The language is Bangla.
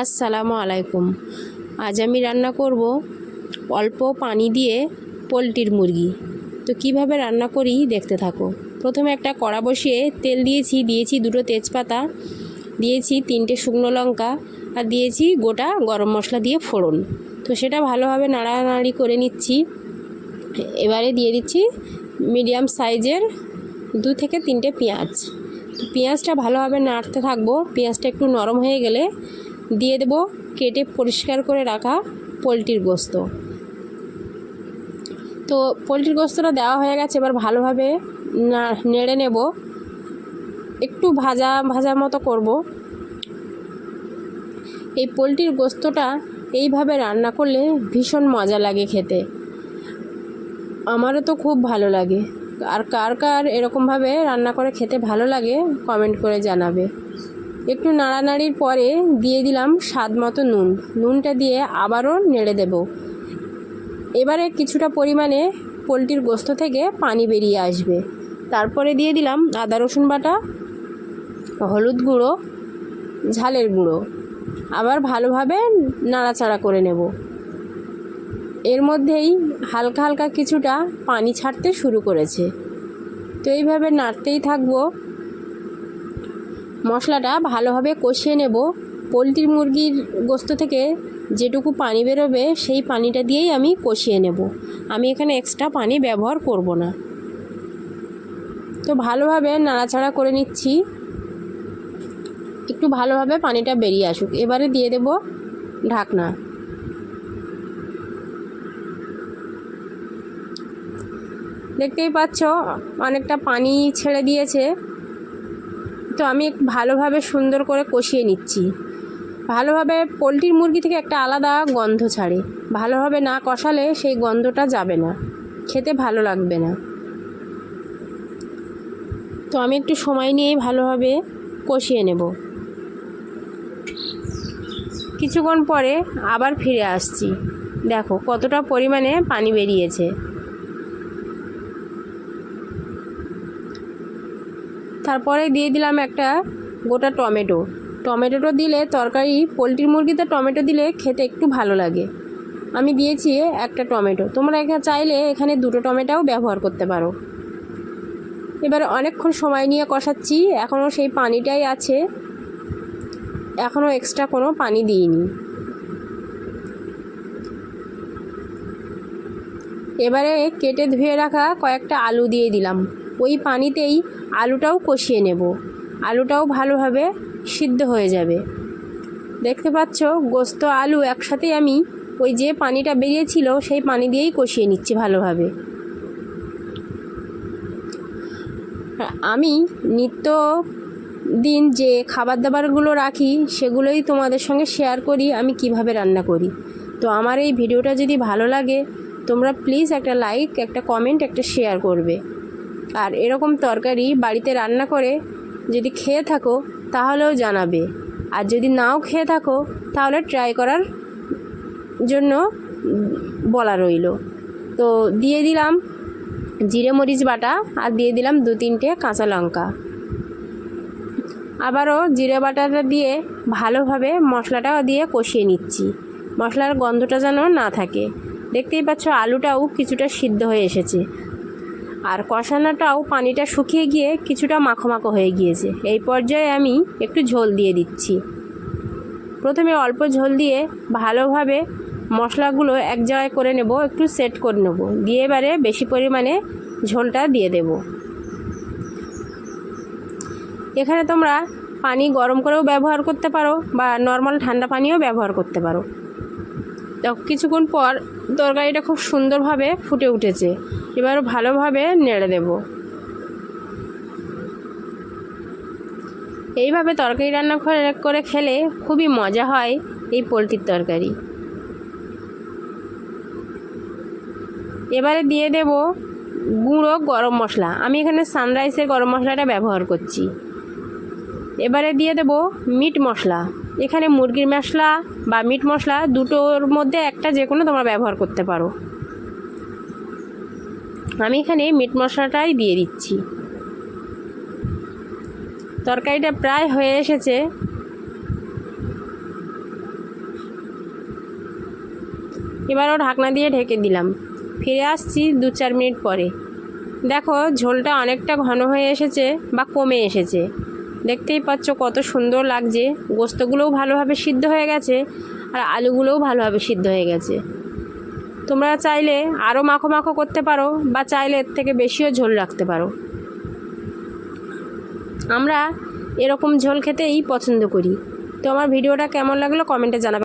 আসসালামু আলাইকুম। আজ আমি রান্না করব অল্প পানি দিয়ে পোলট্রির মুরগি। তো কীভাবে রান্না করি দেখতে থাকো। প্রথমে একটা কড়া বসিয়ে তেল দিয়েছি দিয়েছি দুটো তেজপাতা, দিয়েছি তিনটে শুকনো লঙ্কা আর দিয়েছি গোটা গরম মশলা দিয়ে ফোড়ন। তো সেটা ভালোভাবে নাড়ানাড়ি করে নিচ্ছি। এবারে দিয়ে দিচ্ছি মিডিয়াম সাইজের দু থেকে তিনটে পেঁয়াজ। পেঁয়াজটা ভালোভাবে নাড়তে থাকব। পেঁয়াজটা একটু নরম হয়ে গেলে দিয়ে দেবো কেটে পরিষ্কার করে রাখা পোলট্রির গোস্ত। তো পোলট্রির গোস্তটা দেওয়া হয়ে গেছে, এবার ভালোভাবে নেড়ে নেব। একটু ভাজা ভাজা মতো করব। এই পোলট্রির গোস্তটা এইভাবে রান্না করলে ভীষণ মজা লাগে খেতে। আমারও তো খুব ভালো লাগে। আর কার কার এরকমভাবে রান্না করে খেতে ভালো লাগে, কমেন্ট করে জানাবে। একটু নাড়ানাড়ির পরে দিয়ে দিলাম স্বাদ মতো নুন। নুনটা দিয়ে আবারও নেড়ে দেব। এবারে কিছুটা পরিমাণে পোলট্রির গোস্ত থেকে পানি বেরিয়ে আসবে। তারপরে দিয়ে দিলাম আদা, রসুন বাটা, হলুদ গুঁড়ো, ঝালের গুঁড়ো। আবার ভালোভাবে নাড়াচাড়া করে নেব। এর মধ্যেই হালকা হালকা কিছুটা পানি ছাড়তে শুরু করেছে। তো এইভাবে নাড়তেই থাকব। মশলাটা ভালোভাবে কষিয়ে নেব। পোলট্রির মুরগির গোস্ত থেকে যেটুকু পানি বেরোবে, সেই পানিটা দিয়েই আমি কষিয়ে নেব। আমি এখানে এক্সট্রা পানি ব্যবহার করব না। তো ভালোভাবে নাড়াচাড়া করে নিচ্ছি। একটু ভালোভাবে পানিটা বেরিয়ে আসুক। এবারে দিয়ে দেব ঢাকনা। দেখতেই পাচ্ছ, অনেকটা পানি ছেড়ে দিয়েছে। তো আমি ভালোভাবে সুন্দর করে কষিয়ে নিচ্ছি। ভালোভাবে পোলট্রির মুরগি থেকে একটা আলাদা গন্ধ ছাড়ে। ভালোভাবে না কষালে সেই গন্ধটা যাবে না। খেতে ভালো লাগবে না। তো আমি একটু সময় নিয়েই ভালোভাবে কষিয়ে নেব। কিছুক্ষণ পরে আবার ফিরে আসছি। দেখো কতটা পরিমাণে পানি বেরিয়েছে। তারপরে দিয়ে দিলাম একটা গোটা টমেটো। টমেটোটা দিলে তরকারি, পোলট্রির মুরগিতে টমেটো দিলে খেতে একটু ভালো লাগে। আমি দিয়েছি একটা টমেটো। তোমরা এখানে চাইলে এখানে দুটো টমেটোও ব্যবহার করতে পারো। এবারে অনেকক্ষণ সময় নিয়ে কষাচ্ছি। এখনও সেই পানিটাই আছে। এখনও এক্সট্রা কোনো পানি দিইনি। এবারে কেটে ধুয়ে রাখা কয়েকটা আলু দিয়ে দিলাম। ওই পানিতেই আলুটাও কষিয়ে নেব। আলুটাও ভালোভাবে সিদ্ধ হয়ে যাবে। দেখতে পাচ্ছ, গোস্ত, আলু একসাথেই আমি ওই যে পানিটা বেরিয়েছিল, সেই পানি দিয়েই কষিয়ে নিচ্ছি ভালোভাবে। আমি নিত্য দিন যে খাবার দাবারগুলো রাখি, সেগুলোই তোমাদের সঙ্গে শেয়ার করি, আমি কীভাবে রান্না করি। তো আমার এই ভিডিওটা যদি ভালো লাগে, তোমরা প্লিজ একটা লাইক, একটা কমেন্ট, একটা শেয়ার করবে। আর এরকম তরকারি বাড়িতে রান্না করে যদি খেয়ে থাকো, তাহলেও জানাবে। আর যদি নাও খেয়ে থাকো, তাহলে ট্রাই করার জন্য বলা রইল। তো দিয়ে দিলাম জিরে মরিচ বাটা আর দিয়ে দিলাম দু তিনটে কাঁচা লঙ্কা। আবারও জিরে বাটাটা দিয়ে ভালোভাবে মশলাটা দিয়ে কষিয়ে নিচ্ছি। মশলার গন্ধটা যেন না থাকে। দেখতেই পাচ্ছ আলুটাও কিছুটা সিদ্ধ হয়ে এসেছে। আর কষানোটাও পানিটা শুকিয়ে গিয়ে কিছুটা মাখো মাখো হয়ে গিয়েছে। এই পর্যায়ে আমি একটু ঝোল দিয়ে দিচ্ছি। প্রথমে অল্প ঝোল দিয়ে ভালোভাবে মশলাগুলো এক জায়গায় করে নেব, একটু সেট করে নেব। দিয়ে এবারে বেশি পরিমাণে ঝোলটা দিয়ে দেব। এখানে তোমরা পানি গরম করেও ব্যবহার করতে পারো বা নর্মাল ঠান্ডা পানিও ব্যবহার করতে পারো। তো কিছুক্ষণ পর তরকারিটা খুব সুন্দরভাবে ফুটে উঠেছে। এবার ভালোভাবে নেড়ে দেব। এইভাবে তরকারি রান্না করে করে খেলে খুবই মজা হয় এই পোলট্রির তরকারি। এবারে দিয়ে দেব গুঁড়ো গরম মশলা। আমি এখানে সানরাইসের গরম মশলাটা ব্যবহার করছি। এবারে দিয়ে দেব মিট মশলা। এখানে মুরগির মশলা বা মিট মশলা দুটোর মধ্যে একটা যে কোনো তোমরা ব্যবহার করতে পারো। আমি এখানে মিট মশলাটাই দিয়ে দিচ্ছি। তরকারিটা প্রায় হয়ে এসেছে। এবারও ঢাকনা দিয়ে ঢেকে দিলাম। ফিরে আসছি দু চার মিনিট পরে। দেখো ঝোলটা অনেকটা ঘন হয়ে এসেছে বা কমে এসেছে। দেখতেই পাচ্ছ কত সুন্দর লাগছে। গোস্তগুলোও ভালোভাবে সিদ্ধ হয়ে গেছে আর আলুগুলোও ভালোভাবে সিদ্ধ হয়ে গেছে। তোমরা চাইলে আরও মাখো মাখো করতে পারো বা চাইলে এর থেকে বেশিও ঝোল রাখতে পারো। আমরা এরকম ঝোল খেতেই পছন্দ করি। তো আমার ভিডিওটা কেমন লাগল কমেন্টে জানাবে।